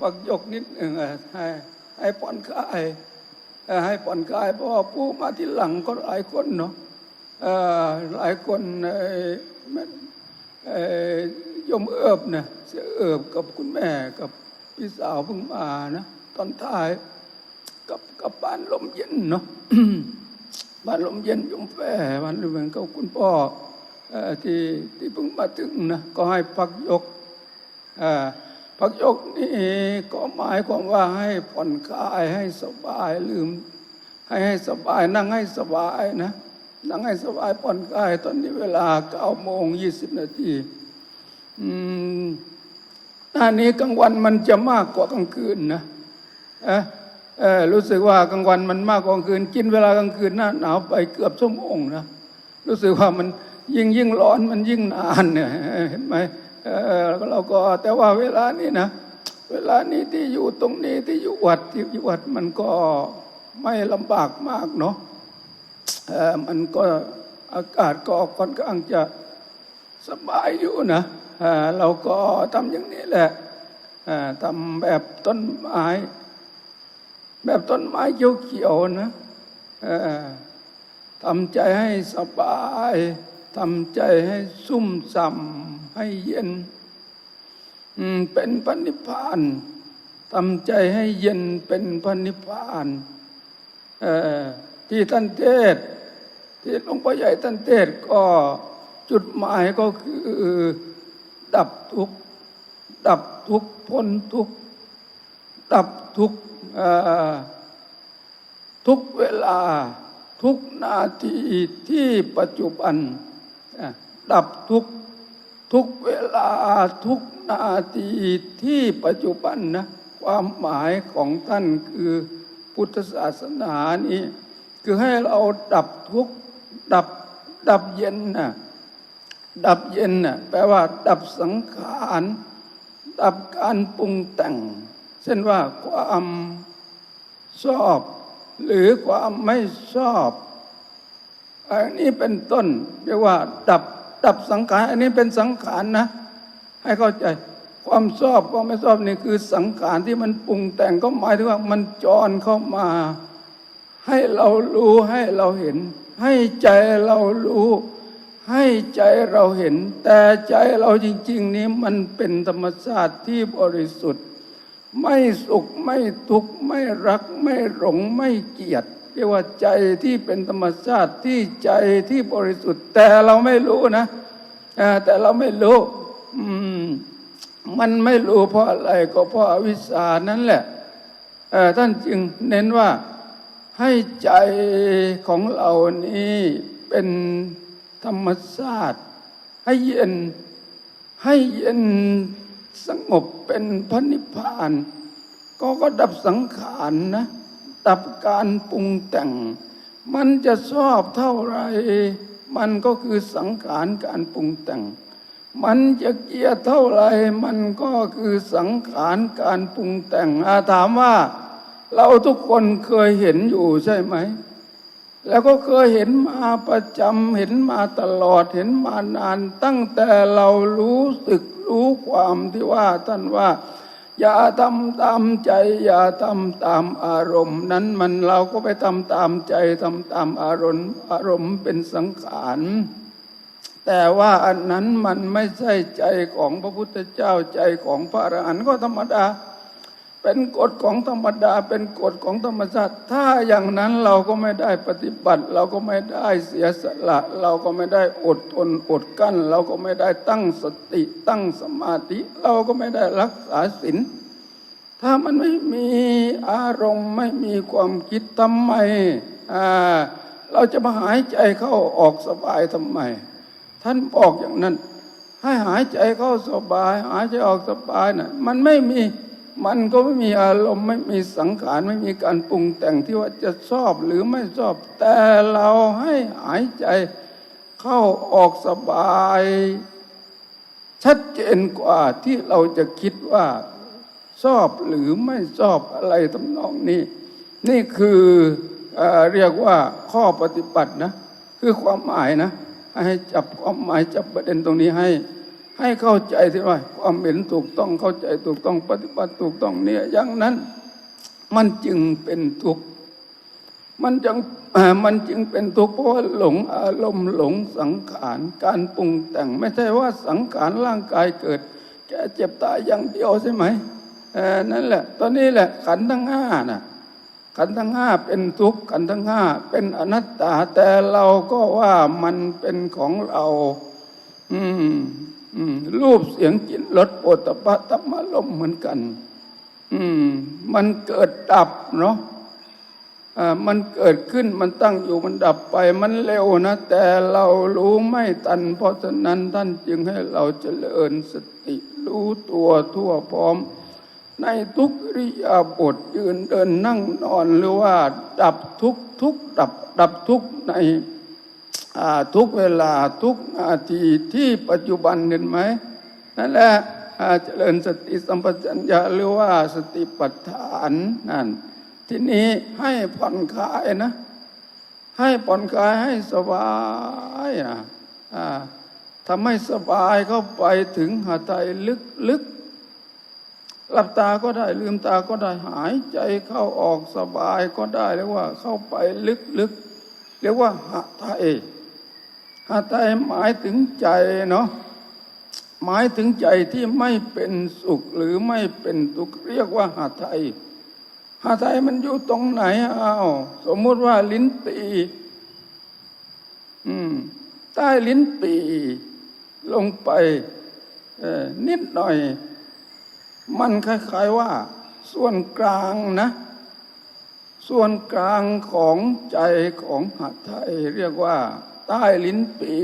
พักยกนิดหนึ่งให้ให้ผ่อนคลายให้ผ่อนคลายเพราะว่าผู้มาที่หลังก็หลายคนเนาะหลายคนเอ่อแม่เออยมเอิบนะเสียเอิบกับคุณแม่กับพี่สาวเพิ่งมานะตอนท้ายกับกับบ้านลมเย็นเนาะบ้านลมเย็นยมแฝบ้านลมเย็นก็คุณพ่ออที่ที่เพิ่งมาถึงนะก็ให้พักยกอ่อ พักยกนี่ก็หมายความว่าให้ผ่อนคลายให้สบายลืม ให้ให้สบายนั่งให้สบายนะนั่งให้สบายผ่อนคลายตอนนี้เวลาเก้าโมงยี่สิบนาทีอืมหน้านี้กลางวันมันจะมากกว่ากลางคืนนะเอะเออรู้สึกว่ากลางวันมันมากกว่ากลางคืน กินเวลากลางคืนหน้าหนาวไปเกือบชั่วโมงนะรู้สึกว่ามันยิ่งยิ่งร้อนมันยิ่งนานเนี่ยเห็นไหม เออแล้วเราก็แต่ว่าเวลานี้นะเวลานี้ที่อยู่ตรงนี้ที่อยู่วัดที่อยู่วัดมันก็ไม่ลำบากมากเนาะเออมันก็อากาศก็ค่อนข้างจะสบายอยู่นะเออเราก็ทำอย่างนี้แหละเออทำแบบต้นไม้แบบต้นไม้เขียวๆนะเออทำใจให้สบายทำใจให้ซุ่มซ่ำ ให้เย็นเป็นพระนิพานทำใจให้เย็นเป็นพระนิพานที่ท่านเทศ ที่หลวงพ่อใหญ่ท่านเทศก็จุดหมายก็คือ ดับทุกดับทุกพ้นทุกดับทุกทุกเวลาทุกนาทีที่ปัจจุบัน ดับทุก ทุกเวลาทุกนาทีที่ปัจจุบันนะ ความหมายของท่านคือพุทธศาสนานี้ คือให้เราดับทุกดับดับเย็นนะดับเย็นนะแปลว่า ดับสังขารดับการปรุงแต่ง เช่นว่าความชอบ หรือความไม่ชอบ อันนี้เป็นต้นเรียกว่า ดับ ดับสังขาร อันนี้เป็นสังขารนะ ให้เข้าใจความชอบความไม่ชอบนี่คือสังขารที่มันปรุงแต่งก็หมายถึงว่ามันจรเข้ามา ให้เรารู้ให้เราเห็น ให้ใจเรารู้ ให้ใจเราเห็น แต่ใจเราจริง ๆ นี้มันเป็นธรรมชาติที่บริสุทธิ์ ไม่สุขไม่ทุกข์ไม่รักไม่หลงไม่เกลียด เรียกว่าใจที่เป็นธรรมชาติที่ใจที่บริสุทธิ์ แต่เราไม่รู้นะแต่เราไม่รู้มันไม่รู้เพราะอะไรก็เพราะอวิชชานั่นแหละท่านจึงเน้นว่าให้ใจของเรานี้เป็นธรรมชาติให้เย็นให้เย็นสงบเป็นพระนิพพาน ก็ก็ดับสังขารนะ ดับการปรุงแต่ง มันจะชอบเท่าไร มันก็คือสังขารการปรุงแต่ง มันจะเกลียดเท่าไร มันก็คือสังขารการปรุงแต่งอาถามว่า เราทุกคนเคยเห็นอยู่ใช่ไหม แล้วก็เคยเห็นมาประจำเห็นมาตลอดเห็นมานาน ตั้งแต่เรารู้สึกรู้ความที่ว่าท่านว่า อย่าทำตามใจ อย่าทำตามอารมณ์ นั้นมันเราก็ไปทำตามใจทำตามอารมณ์ อารมณ์เป็นสังขารแต่ว่าอันนั้นมันไม่ใช่ใจของพระพุทธเจ้าใจของพระอรหันต์ก็ธรรมดา เป็นกฎของธรรมดา เป็นกฎของธรรมชาติ ถ้าอย่างนั้นเราก็ไม่ได้ปฏิบัติ เราก็ไม่ได้เสียสละ เราก็ไม่ได้อดทนอดกั้น เราก็ไม่ได้ตั้งสติตั้งสมาธิ เราก็ไม่ได้รักษาศีลถ้ามันไม่มีอารมณ์ไม่มีความคิดทำไมอ่าเราจะมาหายใจเข้าออกสบายทำไม ท่านบอกอย่างนั้น ให้หายใจเข้าสบาย หายใจออกสบายนะ่ะมันไม่มี มันก็ไม่มีอารมณ์ไม่มีสังขารไม่มีการปรุงแต่งที่ว่าจะชอบหรือไม่ชอบ แต่เราให้หายใจเข้าออกสบาย ชัดเจนกว่าที่เราจะคิดว่าชอบหรือไม่ชอบอะไรทำนองนี้ นี่คือเออเรียกว่าข้อปฏิบัตินะ คือความหมายนะ ให้จับความหมายจับประเด็นตรงนี้ให้ ให้เข้าใจที่ว่าความเห็นถูกต้องเข้าใจถูกต้องปฏิบัติถูกต้องเนี่ยอย่างนั้น มันจึงเป็นทุกข์มันจึงมันจึงเป็นทุกข์เพราะว่าหลงอารมณ์หลงสังขารการปรุงแต่งไม่ใช่ว่าสังขารร่างกายเกิดแก่เจ็บตายอย่างเดียวใช่ไหมนั่นแหละ ตอนนี้แหละขันทั้งห้าน่ะขันทั้งห้าเป็นทุกข์ขันทั้งห้าเป็นอนัตตา แต่เราก็ว่ามันเป็นของเรา อืม รูปเสียงกลิ่นรสโผฏฐัพพะธรรมารมเหมือนกัน อืม มันเกิดดับเนาะอ่ามันเกิดขึ้นมันตั้งอยู่มันดับไปมันเร็วนะ แต่เรารู้ไม่ตัน เพราะฉะนั้นท่านจึงให้เราเจริญสติ รู้ตัวทั่วพร้อม ในทุกริยาบถยืนเดินนั่งนอนหรือว่า ดับทุกทุกดับ ดับทุกใน ทุกเวลาทุกนาทีที่ปัจจุบันเห็นไหมนั่นแหละเจริญสติสัมปชัญญะหรือว่าสติปัฏฐานนั่นทีนี้ให้ผ่อนคลายนะ ให้ผ่อนคลายให้สบายนะอ่าทำให้สบายเข้าไปถึงหาใจลึกๆหลับตาก็ได้ลืมตาก็ได้หายใจเข้าออกสบายก็ได้เรียกว่าเข้าไปลึกๆเรียกว่าหะไทย หะไทยหมายถึงใจเนาะหมายถึงใจที่ไม่เป็นสุขหรือไม่เป็นทุกข์เรียกว่าหะไทยหะไทยมันอยู่ตรงไหนอ้าวสมมุติว่าลิ้นปีอืมใต้ลิ้นปีลงไปเออนิดหน่อย มันคล้ายๆว่า ส่วนกลางนะ ส่วนกลางของใจของหัตถยเรียกว่า ใต้ลิ้นปี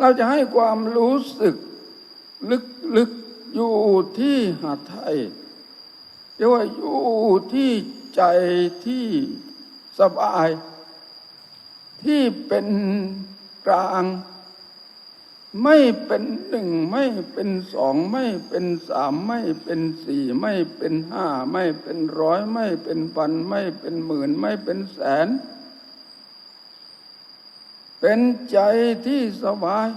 เราจะให้ความรู้สึก ลึกๆอยู่ที่หัตถยเรียกว่าอยู่ที่ใจที่สบาย ที่เป็นกลาง ไม่เป็นหนึ่งไม่เป็นสองไม่เป็นสามไม่เป็นสี่ไม่เป็นห้าไม่เป็นร้อยไม่เป็นพันไม่เป็นหมื่นไม่เป็นแสน เป็นใจที่สบาย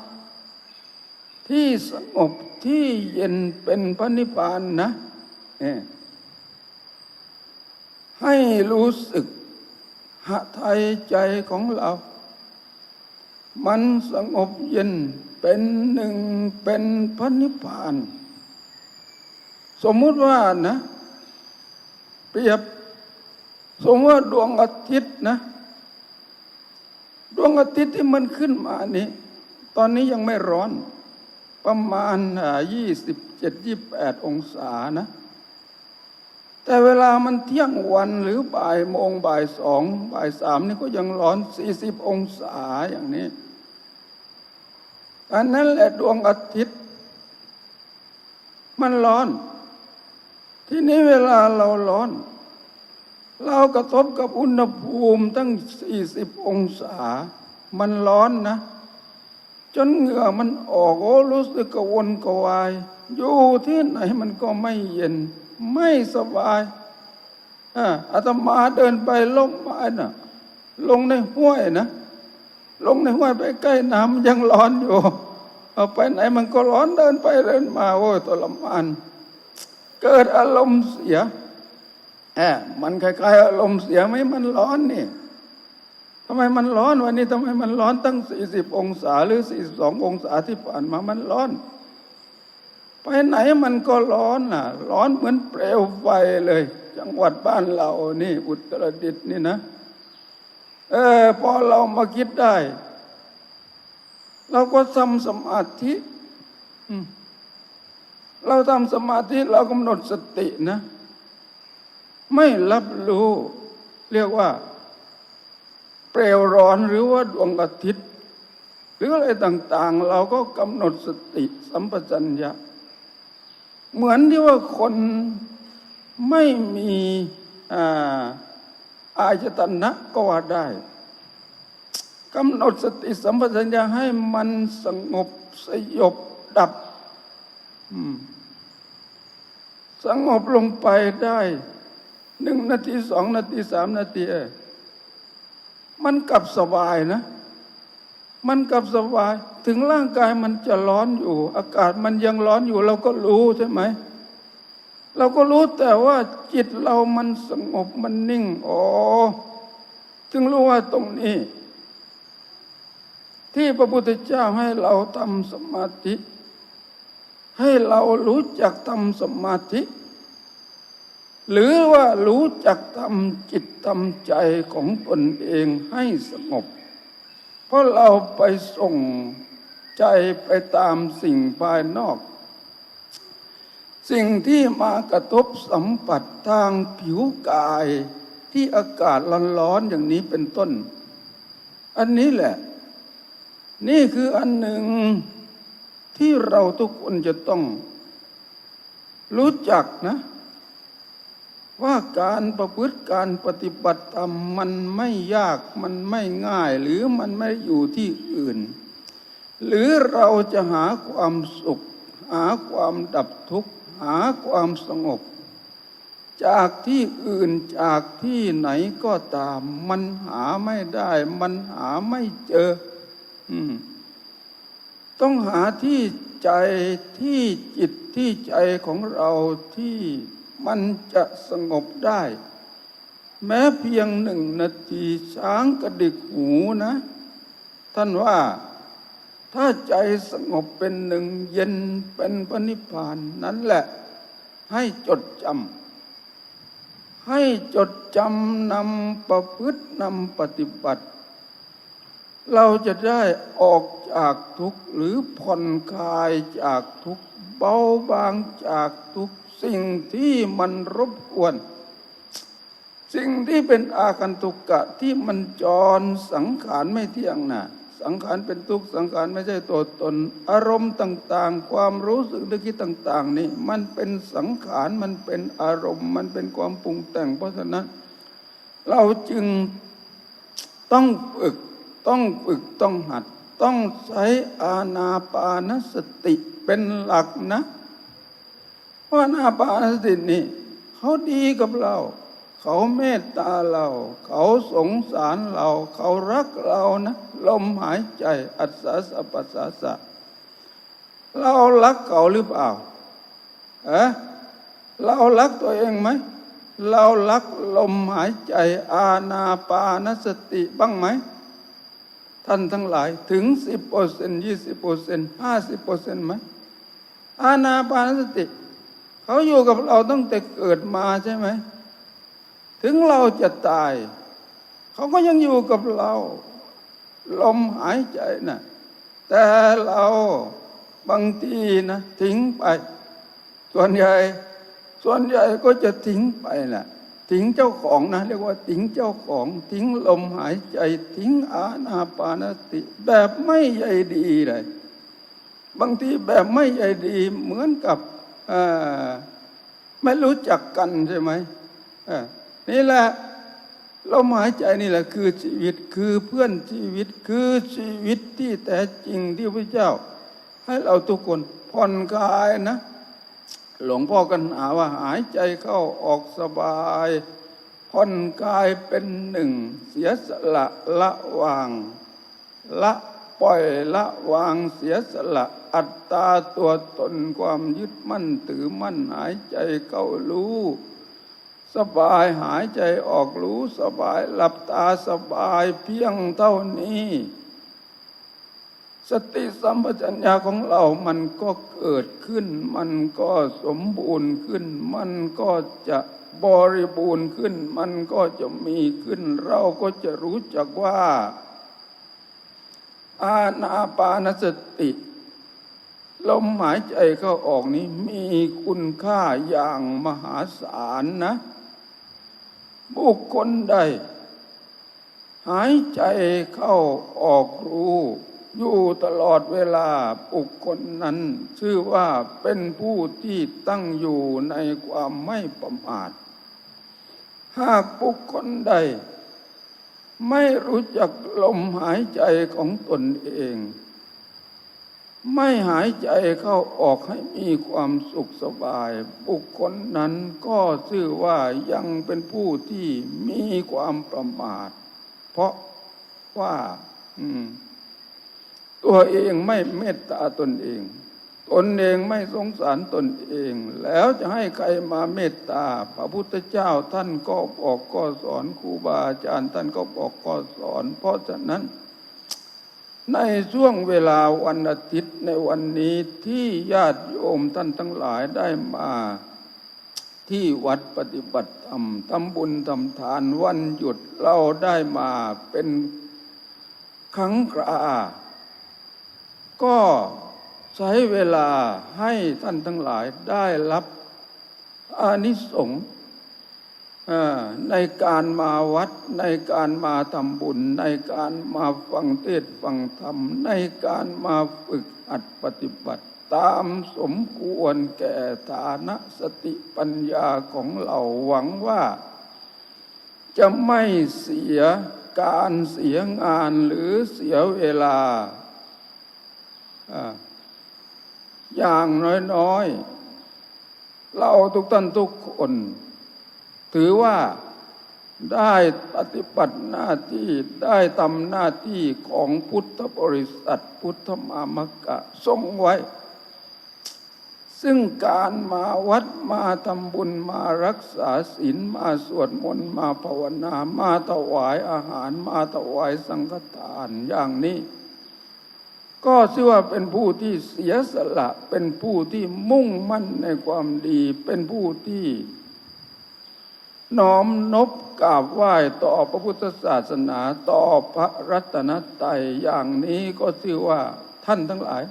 ที่สงบที่เย็นเป็นพระนิพพานนะให้รู้สึกหะไทยใจของเรา มันสงบเย็นเป็นหนึ่งเป็นพระนิพพาน สมมุติว่านะ เปรียบ สมมติว่าดวงอาทิตย์นะ ดวงอาทิตย์ที่มันขึ้นมานี้ ตอนนี้ยังไม่ร้อน ประมาณยี่สิบเจ็ดยี่แปดองศานะ แต่เวลามันเที่ยงวันหรือบ่ายโมงบ่ายสองบ่ายสามนี่ก็ยังร้อนสี่สิบองศาอย่างนี้อันนั้นแหละดวงอาทิตย์ มันร้อน ที่นี้เวลาเราร้อน เรากระทบกับอุณหภูมิตั้งสี่สิบองศา มันร้อนนะ จนเหงื่อมันออกโอ้รู้สึกกระวนกระวาย อยู่ที่ไหนมันก็ไม่เย็น ไม่สบายอ่าอาตมาเดินไปลงมาน่ะลงในห้วยนะ ลงในห้วยไปใกล้น้ำยังร้อนอยู่เอาไปไหนมันก็ร้อนเดินไปเดินมาโอ้ยทรมาน เกิดอารมณ์เสีย แอบมันคล้ายๆอารมณ์เสียไหมมันร้อนนี่ทำไมมันร้อนวันนี้ทำไมมันร้อนตั้งสี่สิบองศาหรือสี่สององศาที่ผ่านมามันร้อน ไปไหนมันก็ร้อนน่ะ ร้อนเหมือนเปลวไฟเลย จังหวัดบ้านเรานี่ อุตรดิตถ์นี่นะเออพอเรามาคิดได้ เราก็ทำสมาธิเราทำสมาธิเรากำหนดสตินะ ไม่รับรู้ เรียกว่า เปลวร้อนหรือว่าดวงอาทิตย์ หรืออะไรต่าง ๆ เราก็กำหนดสติสัมปชัญญะ เหมือนที่ว่าคนไม่มีอาอายตนะก็ว่าได้กำหนดสติสัมปชัญญะให้มันสงบสยบดับสงบลงไปได้ หนึ่งนาทีสองนาทีสามนาที มันกลับสบายนะ มันกลับสบาย ถึงร่างกายมันจะร้อนอยู่ อากาศมันยังร้อนอยู่ เราก็รู้ใช่ไหม เราก็รู้แต่ว่าจิตเรามันสงบมันนิ่งอ๋อจึงรู้ว่าตรงนี้ ที่พระพุทธเจ้าให้เราทำสมาธิ ให้เรารู้จักทำสมาธิ หรือว่ารู้จักทำจิตทำใจของตนเองให้สงบ เพราะเราไปส่งใจไปตามสิ่งภายนอก สิ่งที่มากระทบสัมผัสทางผิวกายที่อากาศร้อนๆอย่างนี้เป็นต้น อันนี้แหละ นี่คืออันหนึ่งที่เราทุกคนจะต้อง รู้จักนะ ว่าการประพฤติการปฏิบัติธรรมมันไม่ยากมันไม่ง่ายหรือมันไม่อยู่ที่อื่น หรือเราจะหาความสุข หาความดับทุกข์ หาความสงบ จากที่อื่นจากที่ไหนก็ตาม มันหาไม่ได้ มันหาไม่เจอต้องหาที่ใจที่จิตที่ใจของเราที่ มันจะสงบได้ แม้เพียงหนึ่งนาทีช้างกระดิกหูนะ ท่านว่าถ้าใจสงบเป็นหนึ่งเย็นเป็นปณิพานนั้นแหละ ให้จดจำให้จดจำนำประพฤตินำปฏิบัติ เราจะได้ออกจากทุกข์หรือผ่อนคลายจากทุกข์ เบาบางจากทุกสิ่งที่มันรบกวน สิ่งที่เป็นอาคันตุกะที่มันจรสังขารไม่เที่ยงนะสังขารเป็นทุกข์สังขารไม่ใช่ตัวตน อารมณ์ต่าง ๆ ความรู้สึกนึกคิดต่าง ๆ นี่มันเป็นสังขารมันเป็นอารมณ์ มันเป็นความปรุงแต่ง เพราะฉะนั้น เราจึงต้องฝึกต้องฝึกต้องหัด ต้องใช้อาณาปานสติเป็นหลักนะ เพราะอาณาปานสตินี่เขาดีกับเรา เขาเมตตาเรา เขาสงสารเรา เขารักเรานะลมหายใจอัศสะปัสสะสะเรารักเขาหรือเปล่าเอะเรารักตัวเองไหม เรารักลมหายใจอาณาปานสติบ้างไหม ท่านทั้งหลายถึงสิบเปอร์เซ็นยี่สิบเปอร์เซ็นห้าสิบเปอร์เซ็นไหมอาณาปานสติ เขาอยู่กับเราตั้งแต่เกิดมาใช่ไหม ถึงเราจะตาย เขาก็ยังอยู่กับเรา ลมหายใจนะแต่เราบางทีนะทิ้งไป ส่วนใหญ่ ส่วนใหญ่ก็จะทิ้งไปนะ ทิ้งเจ้าของนะ เรียกว่าทิ้งเจ้าของ ทิ้งลมหายใจ ทิ้งอาณาปานสติ แบบไม่ใยดีเลยบางทีแบบไม่ใยดีเหมือนกับไม่รู้จักกันใช่ไหมนี่แหละลมหายใจนี่แหละคือชีวิตคือเพื่อนชีวิตคือชีวิตที่แท้จริงที่พระเจ้า ให้เราทุกคนผ่อนคลายนะ หลวงพ่อกันหาว่าหายใจเข้าออกสบายผ่อนกายเป็นหนึ่ง เสียสละละวาง ละปล่อยละวางเสียสละอัตตาตัวตนความยึดมั่นถือมั่นหายใจเข้ารู้ สบายหายใจออกรู้สบายหลับตาสบายเพียงเท่านี้ สติสัมปชัญญะของเรามันก็เกิดขึ้น มันก็สมบูรณ์ขึ้น มันก็จะบริบูรณ์ขึ้น มันก็จะมีขึ้น เราก็จะรู้จักว่า อาณาปานสติลมหายใจเข้าออกนี้มีคุณค่าอย่างมหาศาลนะ บุคคลใด หายใจเข้าออกรู้ อยู่ตลอดเวลาบุคคลนั้น ชื่อว่าเป็นผู้ที่ตั้งอยู่ในความไม่ประมาท หากบุคคลใด ไม่รู้จักลมหายใจของตนเอง ไม่หายใจเข้าออกให้มีความสุขสบาย บุคคลนั้นก็ชื่อว่ายังเป็นผู้ที่มีความประมาท เพราะว่า ตัวเองไม่เมตตาตนเอง ตนเองไม่สงสารตนเอง แล้วจะให้ใครมาเมตตา พระพุทธเจ้าท่านก็บอกก็สอนครูบาอาจารย์ท่านก็บอกก็สอน เพราะฉะนั้น ในช่วงเวลาวันอาทิตย์ในวันนี้ที่ญาติโยมท่านทั้งหลายได้มาที่วัดปฏิบัติธรรมทำบุญทำทานวันหยุดเราได้มาเป็นครั้งครา ก็ใช้เวลาให้ท่านทั้งหลายได้รับอานิสงส์ในการมาวัดในการมาทำบุญ ในการมาฟังเทศฟังธรรม ในการมาฝึกอัดปฏิบัติ ตามสมควรแก่ฐานะสติปัญญาของเราหวังว่า จะไม่เสียการเสียงานหรือเสียเวลา อย่างน้อยๆ เราทุกท่านทุกคน ถือว่าได้ปฏิบัติหน้าที่ได้ทำหน้าที่ของพุทธบริษัทพุทธมามกะทรงไว้ ซึ่งการมาวัดมาทำบุญมารักษาศีลมาสวดมนต์มาภาวนา มาถวายอาหารมาถวายสังฆทานอย่างนี้ ก็ชื่อว่าเป็นผู้ที่เสียสละ เป็นผู้ที่มุ่งมั่นในความดี เป็นผู้ที่น้อมนบกราบไหว้ต่อพระพุทธศาสนาต่อพระรัตนตรัยอย่างนี้ก็ชื่อว่าท่านทั้งหลาย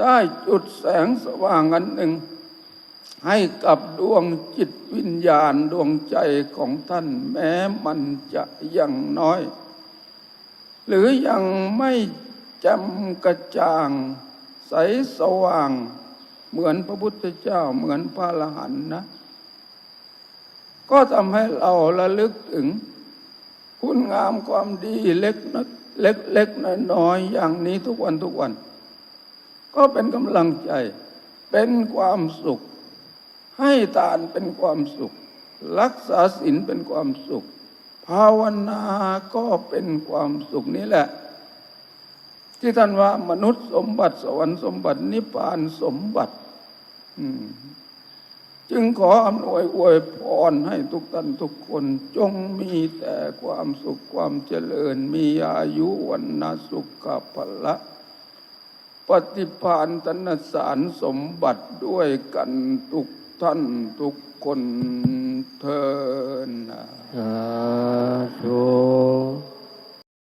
ได้จุดแสงสว่างอันหนึ่ง ให้กับดวงจิตวิญญาณดวงใจของท่านแม้มันจะยังน้อย หรือยังไม่ จำกระจ่าง ใสสว่าง เหมือนพระพุทธเจ้าเหมือนพระอรหันต์นะ ก็ทำให้เราระลึกถึง คุณงามความดีเล็กน้อยเล็กเล็กน้อยอย่างนี้ทุกวันทุกวัน ก็เป็นกำลังใจ เป็นความสุข ให้ทานเป็นความสุข รักษาศีลเป็นความสุข ภาวนาก็เป็นความสุขนี้แหละ ที่ท่านว่ามนุษย์สมบัติสวรรค์สมบัตินิพพานสมบัติจึงขออำนวยอวยพรให้ทุกท่านทุกคนจงมีแต่ความสุขความเจริญ มีอายุวันนาสุขภละปฏิพานธนสารสมบัติด้วยกันทุกท่านทุกคนเทินสาธุ